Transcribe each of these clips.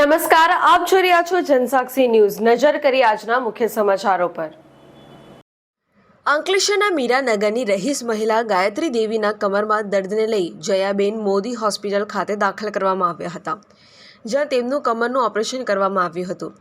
નમસ્કાર, આપ જોઈ રહ્યા છો જનસાક્ષી ન્યૂઝ. નજર કરી આજના મુખ્ય સમાચારો પર. અંકલેશ્વરના મીરાનગરની રહીશ મહિલા ગાયત્રી દેવીના કમરમાં દર્દને લઈ જયાબેન મોદી હોસ્પિટલ ખાતે દાખલ કરવામાં આવ્યા હતા. જ્યાં તેમનું કમરનું ઓપરેશન કરવામાં આવ્યું હતું.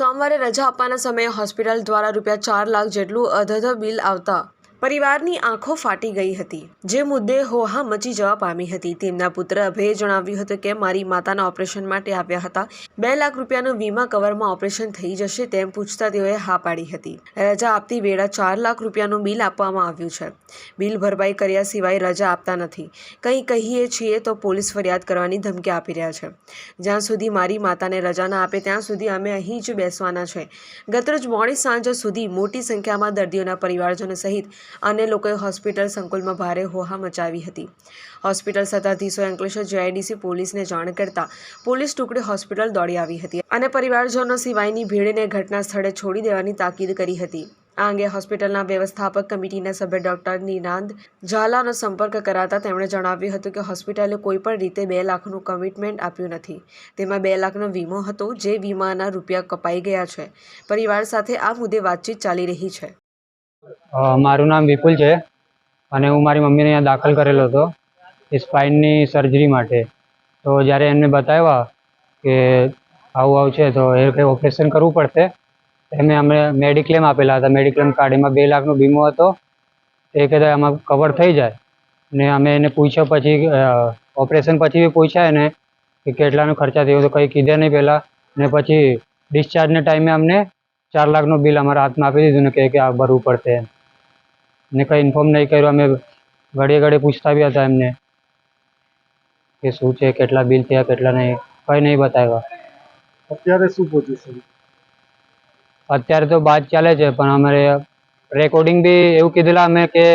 સોમવારે રજા આપવાના સમયે હોસ્પિટલ દ્વારા રૂપિયા ચાર લાખ જેટલું અધધ બિલ આવતા પરિવારની આંખો ફાટી ગઈ હતી. જે મુદ્દે હોહા મચી જવા પામી હતી. તેમના પુત્ર અભયે જણાવ્યું હતું કે, મારી માતાના ઓપરેશન માટે આવ્યા હતા. બે લાખ રૂપિયાનું વીમા કવરમાં ઓપરેશન થઈ જશે તેમ પૂછતા તેઓએ હા પાડી હતી. રજા આપતી વેળા ચાર લાખ રૂપિયાનું બિલ આપવામાં આવ્યું છે. બિલ ભરપાઈ કર્યા સિવાય રજા આપતા નથી. કંઈ કહીએ છીએ તો પોલીસ ફરિયાદ કરવાની ધમકી આપી રહ્યા છે. જ્યાં સુધી મારી માતાને રજા ના આપે ત્યાં સુધી અમે અહીં જ બેસવાના છે. ગતરોજ મોડી સાંજ સુધી મોટી સંખ્યામાં દર્દીઓના પરિવારજનો સહિત અન્ય લોકોએ હોસ્પિટલ સંકુલમાં ભારે હોહા મચાવી હતી. હોસ્પિટલ સત્તાધીશો અંકલેશ્વર જેઆઈડીસી પોલીસને જાણ કરતા પોલીસ ટુકડી હોસ્પિટલ દોડી આવી હતી અને પરિવારજનો સિવાયની ભીડને ઘટના સ્થળે છોડી દેવાની તાકીદ કરી હતી. આ અંગે હોસ્પિટલના વ્યવસ્થાપક કમિટીના સભ્ય ડોક્ટર નિનાંદ ઝાલાનો સંપર્ક કરાતા તેમણે જણાવ્યું હતું કે હોસ્પિટલે કોઈપણ રીતે બે લાખનું કમિટમેન્ટ આપ્યું નથી. તેમાં બે લાખનો વીમો હતો, જે વીમાના રૂપિયા કપાઈ ગયા છે. પરિવાર સાથે આ મુદ્દે વાતચીત ચાલી રહી છે. મારું નામ વિપુલ છે અને હું મારી મમ્મીને અહીંયા દાખલ કરેલો હતો એ સ્પાઇનની સર્જરી માટે. તો જ્યારે એમને બતાવ્યા કે આવું આવું છે, તો એ કંઈ ઓપરેશન કરવું પડશે. એમને અમે મેડિક્લેમ આપેલા હતા. મેડિક્લેમ કાર્ડ એમાં બે લાખનો વીમો હતો. એ કહેતા આમાં કવર થઈ જાય. ને અમે એને પૂછ્યા પછી ઓપરેશન પછી બી પૂછ્યા એને કે કેટલાનો ખર્ચા થયો તો કંઈ કીધે નહીં પહેલાં. ને પછી ડિસ્ચાર્જના ટાઈમે અમને ચાર લાખનું બિલ અમારા હાથમાં આપી દીધું ને કહે કે આ ભરવું પડશે એમ ને કંઈ ઇન્ફોર્મ નહીં કર્યું અમે ઘડીએ ઘડીએ પૂછતા બી હતા એમને કે શું છે કેટલા બિલ થયા કેટલા નહીં કંઈ નહીં બતાવ્યા અત્યારે શું પોઝિશન અત્યારે તો બાદ ચાલે છે પણ અમારે રેકોર્ડિંગ બી એવું કીધેલા અમે કે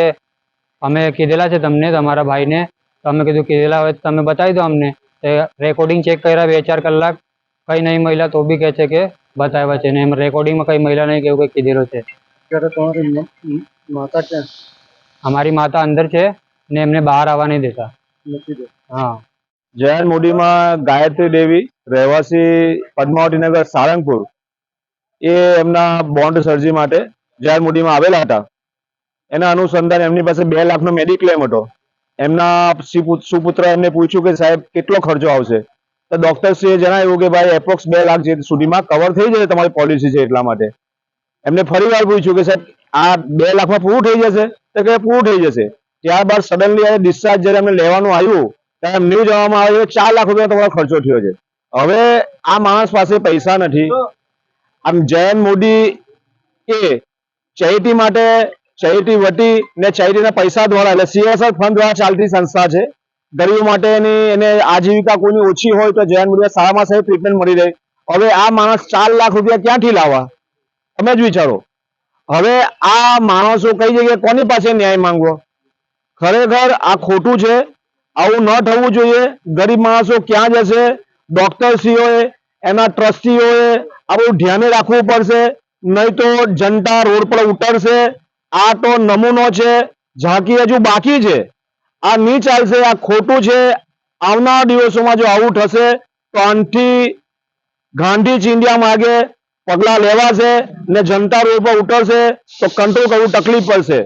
અમે કીધેલા છે તમને તમારા ભાઈને તો અમે કીધું કીધેલા હોય તો તમે બતાવી દો અમને રેકોર્ડિંગ ચેક કર્યા બે ચાર કલાક કંઈ નહીં મહિલા તો બી કહે છે કે બતાવ્યા છે ને એમ રેકોર્ડિંગમાં કંઈ મહિલા નહીં કેવું કંઈ કીધેલું છે. તમારી માતા ક્યાં? અમારી માતા અંદર છે ને એમને બહાર આવવા નહીં દેતા. નથી હા. જયંત મોદીમાં ગાયત્રી દેવી રહેવાસી પદ્માવતી નગર સારંગપુર. એ એમના બોન્ડ સર્જી માટે જયંત મોદીમાં આવેલા હતા. એના અનુસંધાન એમની પાસે બે લાખનો મેડિક્લેમ હતો. એમના સુપુત્ર એમને પૂછ્યું કે સાહેબ કેટલો ખર્ચો આવશે? તો ડોક્ટરશ્રીએ જણાવ્યું કે ભાઈ એપ્રોક્સ બે લાખ સુધીમાં કવર થઈ જશે તમારી પોલિસી છે એટલા માટે. એમને ફરી વાર પૂછ્યું કે સાહેબ, આ બે લાખમાં પૂરું થઈ જશે? તો કે પૂરું થઈ જશે. ત્યારબાદ સડનલી ડિસ્ચાર્જ જ્યારે એમને લેવાનું આવ્યું, ત્યારે એમને જવામાં આવ્યું ચાર લાખ રૂપિયા તમારો ખર્ચો થયો છે. હવે આ માણસ પાસે પૈસા નથી. આમ જયંત મોદી એ ચેરિટી માટે ચેરિટી વટી ને ચેરિટીના પૈસા દ્વારા, એટલે સીએસઆર ફંડ દ્વારા ચાલતી સંસ્થા છે ગરીબો માટેની એને આજીવિકા કોઈની ઓછી હોય તો જયંત મોદીને સારામાં સારી ટ્રીટમેન્ટ મળી રહે. હવે આ માણસ ચાર લાખ રૂપિયા ક્યાંથી લાવવા? તમે જ વિચારો. હવે આ માણસો કઈ જગ્યાએ કોની પાસે ન્યાય માંગવો? ખરેખર આ ખોટું છે. આવું ન થવું જોઈએ. ગરીબ માણસો ક્યાં જશે? ડોક્ટરશ્રીઓએ, એના ટ્રસ્ટીઓએ આ બધું ધ્યાને રાખવું પડશે. નહીં તો જનતા રોડ પર ઉતરશે. આ તો નમૂનો છે. ઝાંકી હજુ બાકી છે. આ નહીં ચાલશે આ ખોટું છે. આવનારા દિવસોમાં જો આવું થશે, તો આનથી ગાંધી ચિંધ્યા માગે પગલાં લેવાશે ને જનતા રોડ પર ઉતરશે, તો કંટ્રોલ કરવું તકલીફ પડશે.